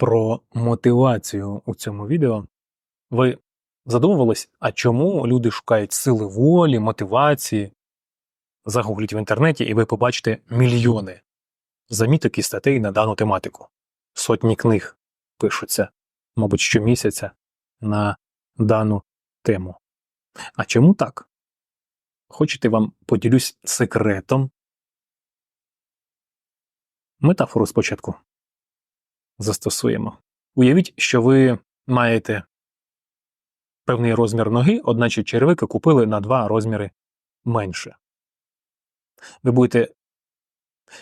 про мотивацію у цьому відео. Ви задумувались, а чому люди шукають сили волі, мотивації? Загугліть в інтернеті, і ви побачите мільйони заміток і статей на дану тематику. Сотні книг пишуться, мабуть, щомісяця на дану тему. А чому так? Хочете вам поділюсь секретом? Метафору спочатку застосуємо. Уявіть, що ви маєте певний розмір ноги, одначе черевики купили на два розміри менше. Ви будете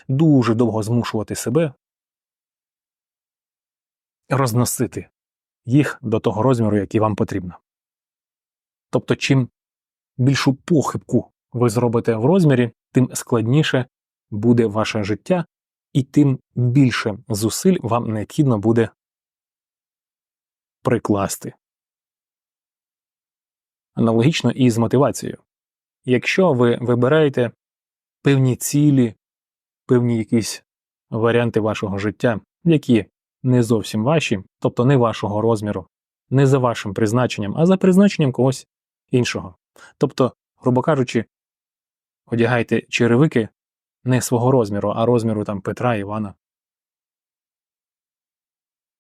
дуже довго змушувати себе розносити їх до того розміру, який вам потрібно. Тобто, чим більшу похибку ви зробите в розмірі, тим складніше буде ваше життя, і тим більше зусиль вам необхідно буде прикласти. Аналогічно і з мотивацією. Якщо ви вибираєте певні цілі, певні якісь варіанти вашого життя, які не зовсім ваші, тобто не вашого розміру, не за вашим призначенням, а за призначенням когось іншого. Тобто, грубо кажучи, одягайте черевики не свого розміру, а розміру там Петра Івана.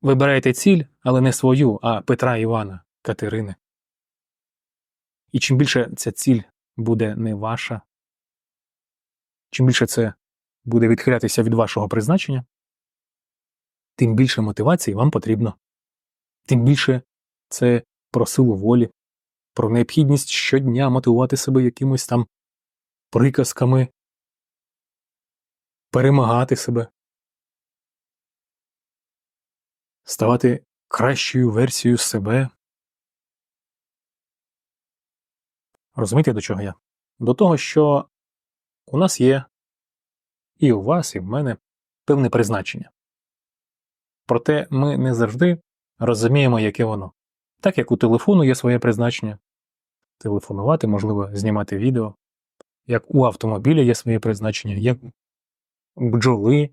Вибираєте ціль, але не свою, а Петра Івана, Катерини. І чим більше ця ціль буде не ваша, чим більше це буде відхилятися від вашого призначення, тим більше мотивації вам потрібно, тим більше це про силу волі, про необхідність щодня мотивувати себе якимось там приказками, перемагати себе, ставати кращою версією себе. Розумієте, до чого я? До того, що у нас є і у вас, і в мене певне призначення. Проте ми не завжди розуміємо, яке воно. Так як у телефону є своє призначення телефонувати, можливо, знімати відео, як у автомобіля є своє призначення, як бджоли,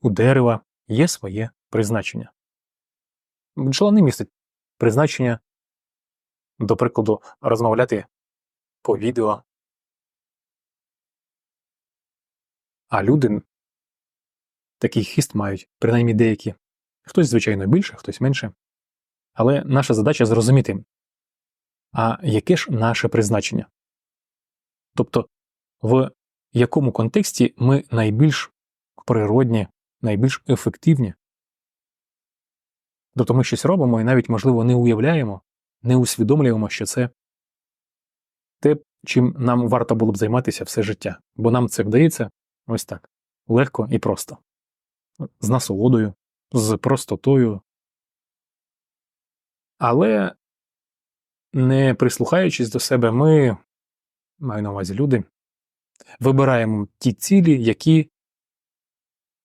у дерева є своє призначення. Бджола не містить призначення, до прикладу, розмовляти по відео. А люди такий хист мають, принаймні деякі. Хтось, звичайно, більше, хтось менше. Але наша задача зрозуміти, а яке ж наше призначення? Тобто, в якому контексті ми найбільш природні, найбільш ефективні? Тобто ми щось робимо і навіть, можливо, не уявляємо, не усвідомлюємо, що це те, чим нам варто було б займатися все життя, бо нам це вдається ось так легко і просто, з насолодою, з простотою. Але не прислухаючись до себе, ми, маю на увазі люди, вибираємо ті цілі, які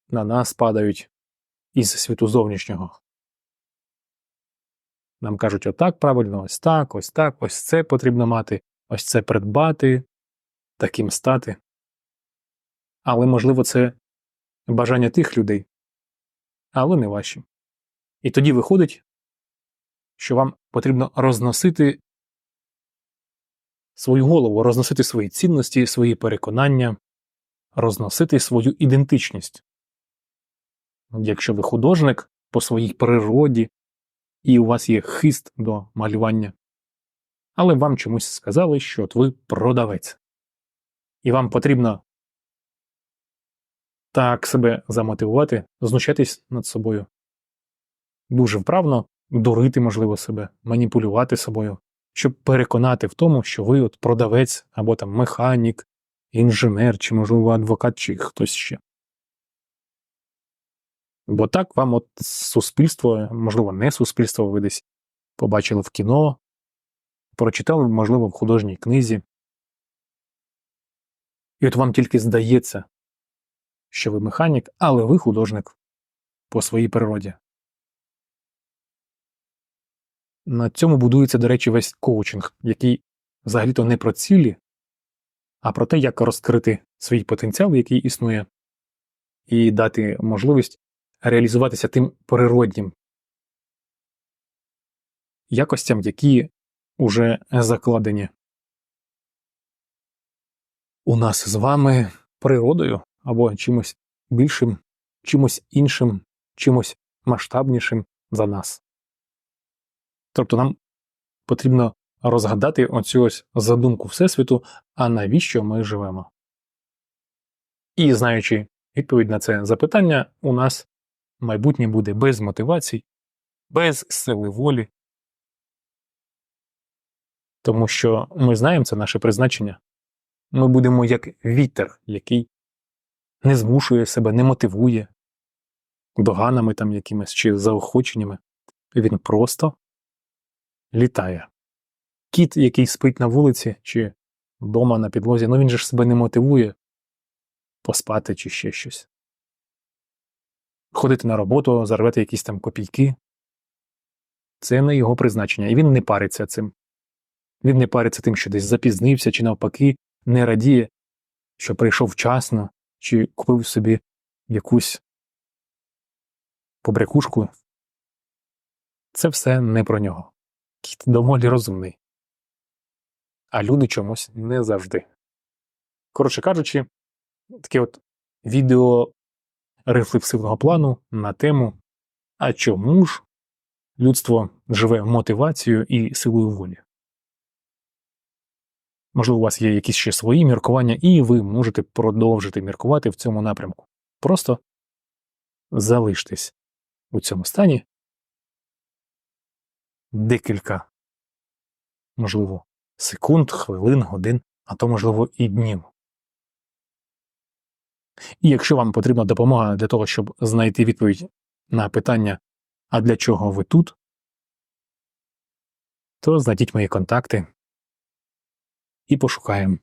на нас падають із світу зовнішнього. Нам кажуть, отак правильно, ось так, ось так, ось це потрібно мати, ось це придбати, таким стати. Але, можливо, це бажання тих людей, але не ваші. І тоді виходить, що вам потрібно розносити свою голову, розносити свої цінності, свої переконання, розносити свою ідентичність. Якщо ви художник по своїй природі, і у вас є хист до малювання, але вам чомусь сказали, що от ви продавець, і вам потрібно так себе замотивувати, знущатись над собою. Дуже вправно дурити, можливо, себе, маніпулювати собою, щоб переконати в тому, що ви от продавець або там механік, інженер, чи, можливо, адвокат, чи хтось ще. Бо так вам от суспільство, можливо, не суспільство, ви десь побачили в кіно, прочитали, можливо, в художній книзі. І от вам тільки здається, що ви механік, але ви художник по своїй природі. На цьому будується, до речі, весь коучинг, який взагалі-то не про цілі, а про те, як розкрити свій потенціал, який існує, і дати можливість реалізуватися тим природнім якостям, які уже закладені у нас з вами природою або чимось більшим, чимось іншим, чимось масштабнішим за нас. Тобто нам потрібно розгадати оцю ось задумку Всесвіту, а навіщо ми живемо. І знаючи відповідь на це запитання, у нас майбутнє буде без мотивацій, без сили волі, тому що ми знаємо це наше призначення. Ми будемо як вітер, який не змушує себе, не мотивує доганами там якимись чи заохоченнями. Він просто літає. Кіт, який спить на вулиці чи вдома на підлозі, ну він же ж себе не мотивує поспати чи ще щось. Ходити на роботу, заробити якісь там копійки. Це не його призначення, і він не париться цим. Він не париться тим, що десь запізнився, чи навпаки, не радіє, що прийшов вчасно, чи купив собі якусь побрякушку. Це все не про нього. Кіт доволі розумний. А люди чомусь не завжди. Коротше кажучи, таке от відео рефлексивного плану на тему А чому ж людство живе мотивацією і силою волі? Можливо, у вас є якісь ще свої міркування, і ви можете продовжити міркувати в цьому напрямку. Просто залиштесь у цьому стані декілька, можливо, секунд, хвилин, годин, а то, можливо, і днів. І якщо вам потрібна допомога для того, щоб знайти відповідь на питання, а для чого ви тут, то знайдіть мої контакти і пошукаємо